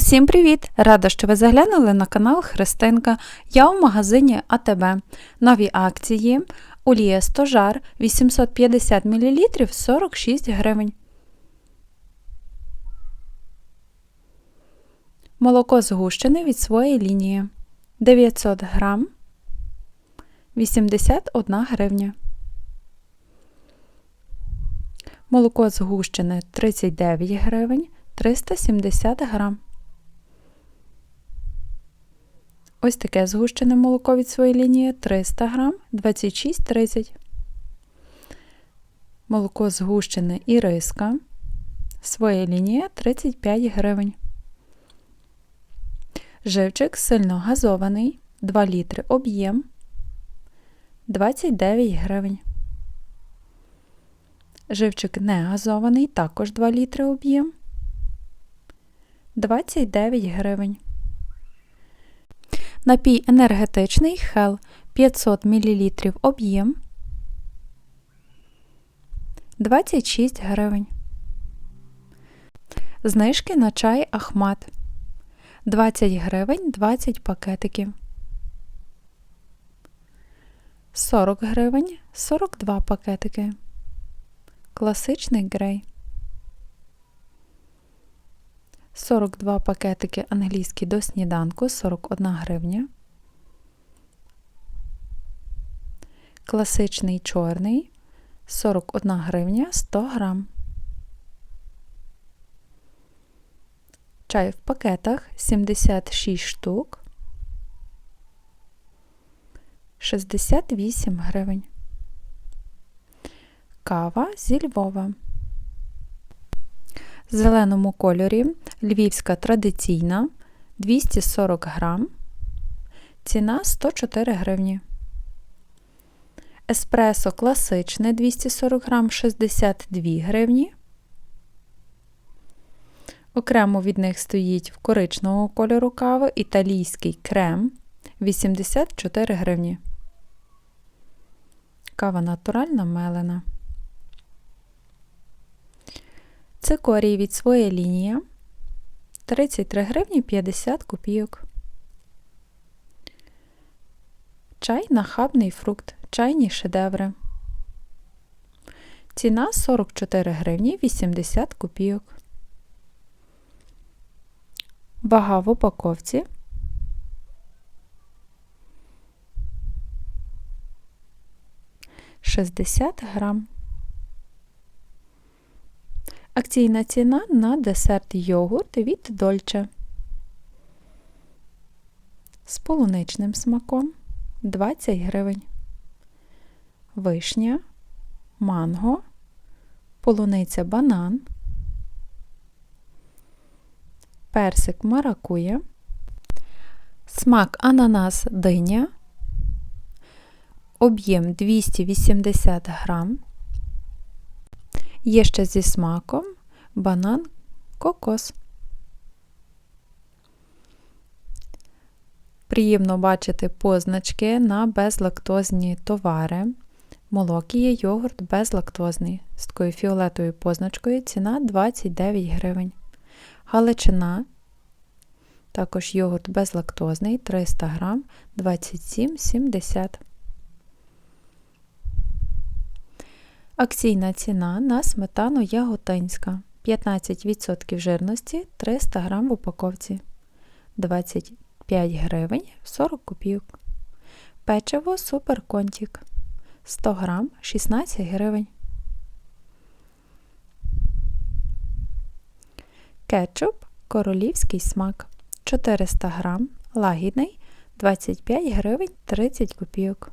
Усім привіт! Рада, що ви заглянули на канал Христинка. Я у магазині АТБ. Нові акції. Олія стожар 850 мл 46 гривень. Молоко згущене від своєї лінії 900 грам 81 гривня. Молоко згущене 39 гривень 370 грам. Ось таке згущене молоко від своєї лінії 300 грам 26,30. Молоко згущене і риска. Своя лінія 35 гривень. Живчик сильно газований 2 літри об'єм 29 гривень. Живчик не газований, також 2 літри об'єм 29 гривень. Напій енергетичний Hell 500 мл об'єм 26 гривень. Знижки на чай Ахмат 20 гривень 20 пакетиків. 40 гривень 42 пакетики. Класичний грей. 42 пакетики англійські до сніданку 41 гривня. Класичний чорний 41 гривня 100 грам. Чай в пакетах 76 штук 68 гривень. Кава зі Львова зеленому кольорі львівська традиційна 240 грам, ціна 104 гривні. Еспресо класичне 240 грам 62 гривні. Окремо від них стоїть в коричневого кольору кави італійський крем 84 гривні. Кава натуральна мелена. Цикорій від своєї лінії 33 гривні 50 копійок. Чай нахабний фрукт, чайні шедеври. Ціна 44 гривні 80 копійок. Вага в упаковці. Шістдесят грам. Акційна ціна на десерт йогурт від Дольче. З полуничним смаком 20 гривень. Вишня, манго, полуниця банан, персик маракуя, смак ананас диня, об'єм 280 грам. Є ще зі смаком банан, кокос. Приємно бачити позначки на безлактозні товари. Молокіє йогурт безлактозний з такою фіолетовою позначкою ціна 29 гривень. Галичина, також йогурт безлактозний 300 грам 27,70 Акційна ціна на сметану яготинська 15% жирності 300 г в упаковці 25 гривень 40 копійок. Печиво суперконтік 100 г 16 гривень. Кетчуп королівський смак 400 г лагідний 25 гривень 30 копійок.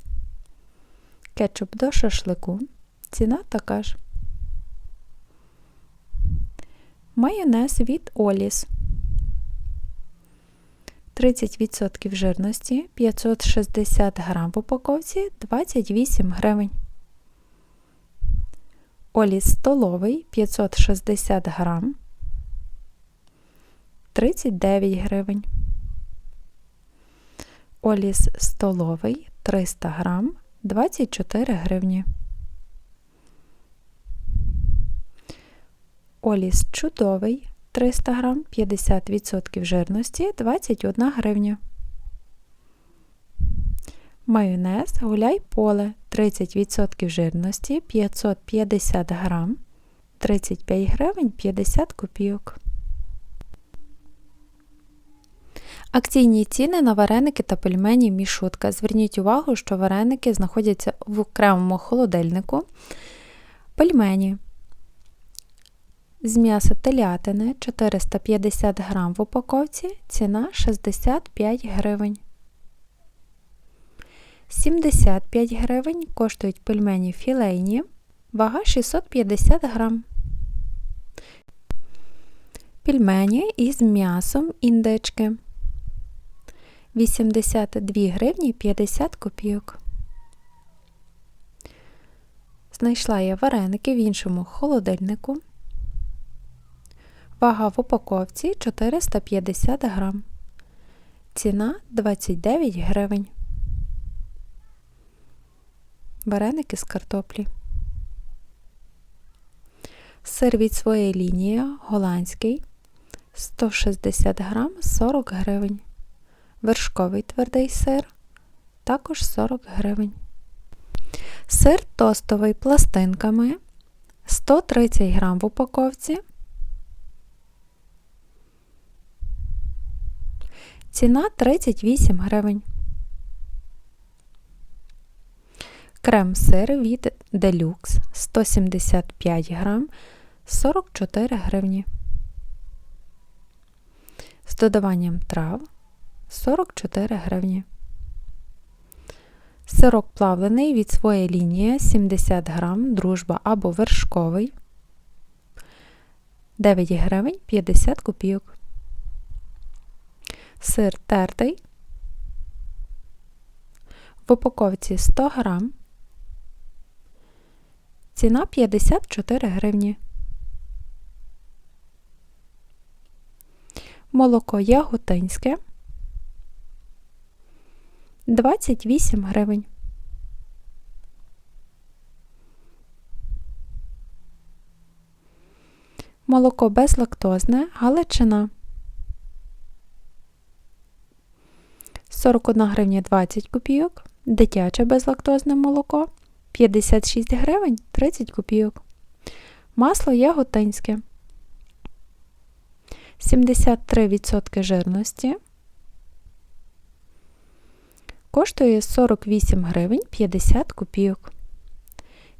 Кетчуп до шашлику Ціна така ж. Майонез від Оліс. 30% жирності 560 грам в упаковці 28 гривень. Оліс столовий 560 грам 39 гривень. Оліс столовий 300 грам 24 гривні. Оліс чудовий 300 г, 50% жирності 21 гривня. Майонез гуляй поле 30% жирності 550 г, 35 гривень 50 копійок. Акційні ціни на вареники та пельмені мішутка. Зверніть увагу, що вареники знаходяться в окремому холодильнику. Пельмені з м'яса телятини 450 г в упаковці, ціна 65 гривень. 75 гривень коштують пельмені філейні, вага 650 грам. Пельмені із м'ясом індички 82 гривні 50 копійок. Знайшла я вареники в іншому холодильнику. Вага в упаковці 450 грам. Ціна 29 гривень. Вареники з картоплі. Сир від своєї лінії голландський 160 грам 40 гривень. Вершковий твердий сир також 40 гривень. Сир тостовий пластинками 130 грам в упаковці. Ціна 38 гривень. Крем-сир від Deluxe 175 грам 44 гривні. З додаванням трав 44 гривні. Сирок плавлений від своєї лінії 70 грам, дружба або вершковий 9 гривень 50 копійок. Сир тертий. В упаковці 100 грам. Ціна 54 гривні. Молоко яготинське 28 гривень. Молоко безлактозне Галичина 41 гривня 20 копійок, дитяче безлактозне молоко 56 гривень 30 копійок. Масло яготинське 73% жирності. Коштує 48 гривень 50 копійок.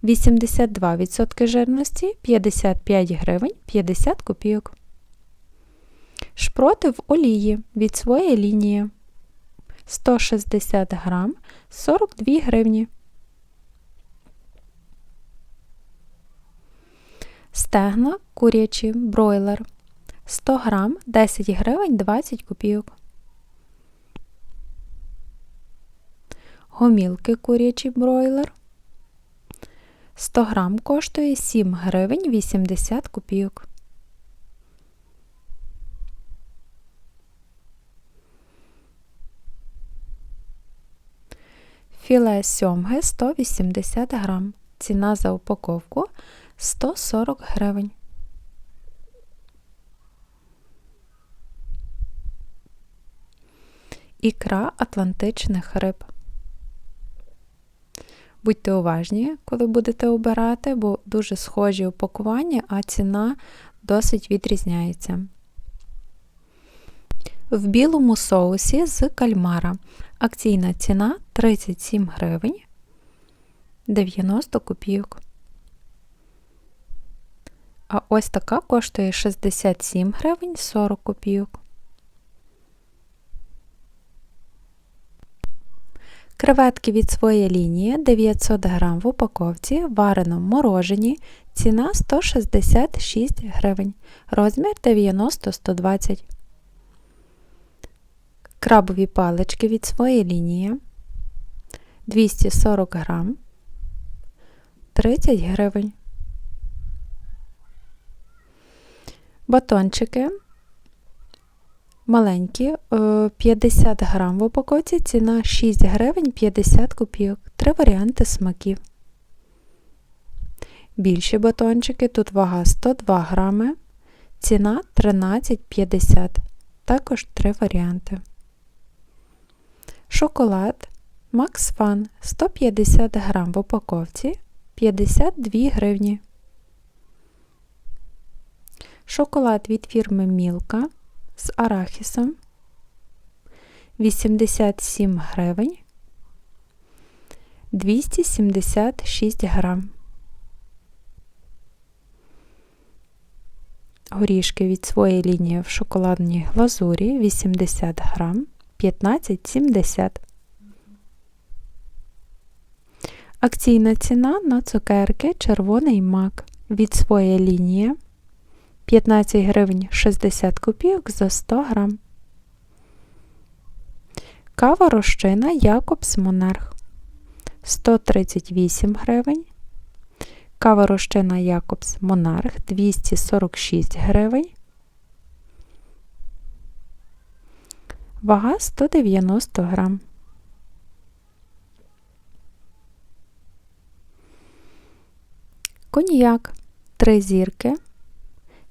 82% жирності 55 гривень 50 копійок. Шпроти в олії від своєї лінії 160 грам 42 гривні. Стегна курячі бройлер 100 грам 10 гривень 20 копійок. Гомілки курячі бройлер 100 грам коштує 7 гривень 80 копійок. Філе сьомги 180 грам. Ціна за упаковку 140 гривень. Ікра атлантичних риб. Будьте уважні, коли будете обирати, бо дуже схожі упакування, а ціна досить відрізняється. В білому соусі з кальмара. Акційна ціна 37 гривень 90 копійок. А ось така коштує 67 гривень 40 копійок. Креветки від своєї лінії 900 грам в упаковці, варено морожені, ціна 166 гривень, розмір 90-120 Крабові палички від своєї лінії 240 грам 30 гривень. Батончики маленькі, 50 е, грам в упаковці, ціна 6 гривень 50 копійок. Три варіанти смаків. Більші батончики, тут вага 102 грами, Ціна 13,50. Також три варіанти. Шоколад Max Fun 150 грам в упаковці 52 гривні. Шоколад від фірми Мілка з арахісом 87 гривень 276 грам. Горішки від своєї лінії в шоколадній глазурі 80 грам 15,70. Акційна ціна на цукерки червоний мак від своєї лінії 15 гривень 60 копійок за 100 грам. Кава розчина Якобс Монарх 138 гривень. Кава розчина Якобс Монарх 246 гривень. Вага 190 грам. Коньяк 3 зірки.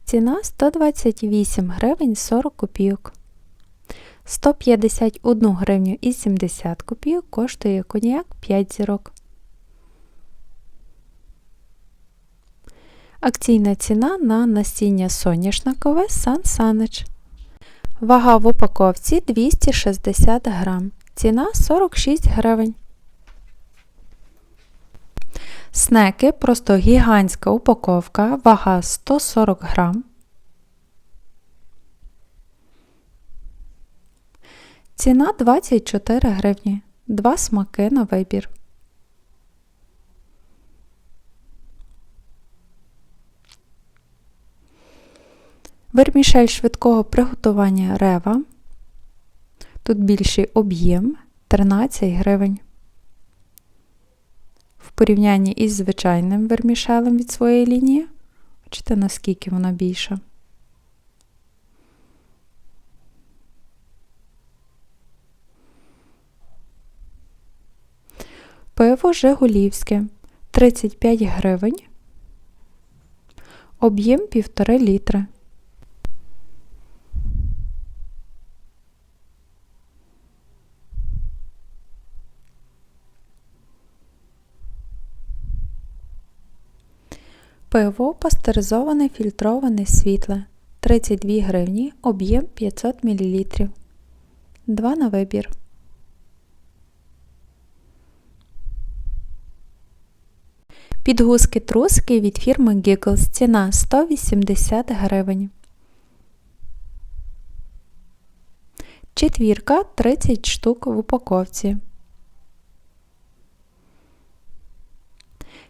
Ціна 128 гривень 40 копійок. 151 гривню і 70 копійок коштує коньяк 5 зірок. Акційна ціна на насіння соняшникове Сан Санич. Вага в упаковці 260 грам. Ціна 46 гривень. Снеки просто гігантська упаковка, вага 140 грам. Ціна 24 гривні. Два смаки на вибір. Вермішель швидкого приготування рева. Тут більший об'єм 13 гривень. В порівнянні із звичайним вермішелем від своєї лінії. Бачите, наскільки вона більша. Пиво Жигулівське 35 гривень. Об'єм 1,5 літри. Пиво пастеризоване фільтроване світле 32 гривні, об'єм 500 мл. 2 на вибір. Підгузки труски від фірми Giggles. Ціна 180 гривень. Четвірка 30 штук в упаковці.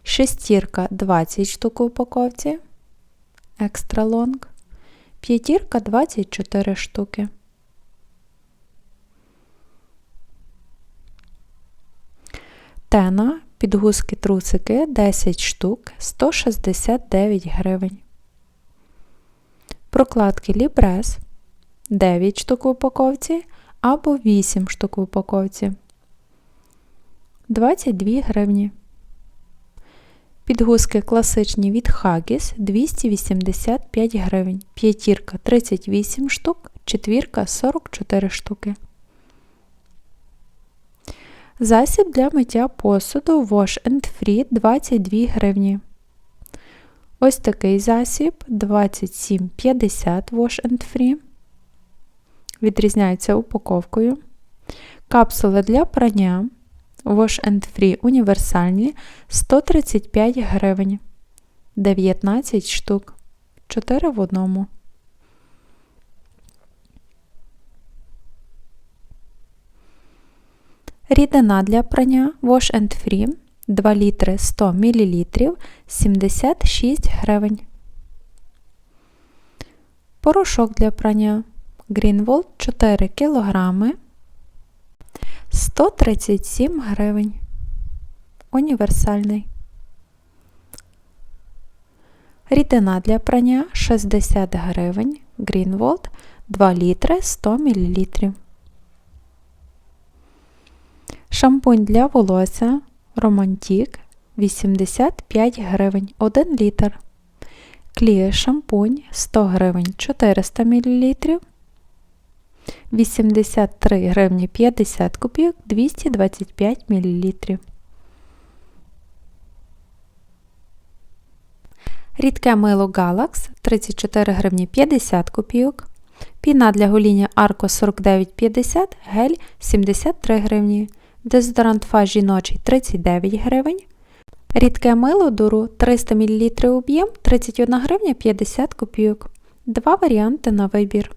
Шестірка 20 штук в упаковці. Екстра лонг. П'ятірка 24 штуки. Тена Підгузки трусики 10 штук 169 гривень. Прокладки Лібрес 9 штук в упаковці або 8 штук в упаковці 22 гривні. Підгузки класичні від Haggis 285 гривень. П'ятірка 38 штук, четвірка 44 штуки. Засіб для миття посуду Wash and Free 22 гривні. Ось такий засіб 27,50 Wash and Free. Відрізняється упаковкою. Капсули для прання Wash and Free універсальні 135 гривень. 19 штук. 4 в одному. Рідина для прання Wash and Free 2 літри 100 мл 76 гривень. Порошок для прання Greenwald 4 кг 137 гривень. Універсальний. Рідина для прання 60 гривень. Greenwald 2 літри 100 мл. Шампунь для волосся Романтік 85 гривень 1 літр. Кліє шампунь 100 гривень 400 мл. 83 гривні 50 копійок 225 мл. Рідке мило Galax 34 гривні 50 копійок. Піна для гоління Arco 49,50, гель 73 гривні. Дезодорант Фа жіночий 39 гривень. Рідке мило дуру 300 мл об'єм 31 гривня 50 копійок. Два варіанти на вибір.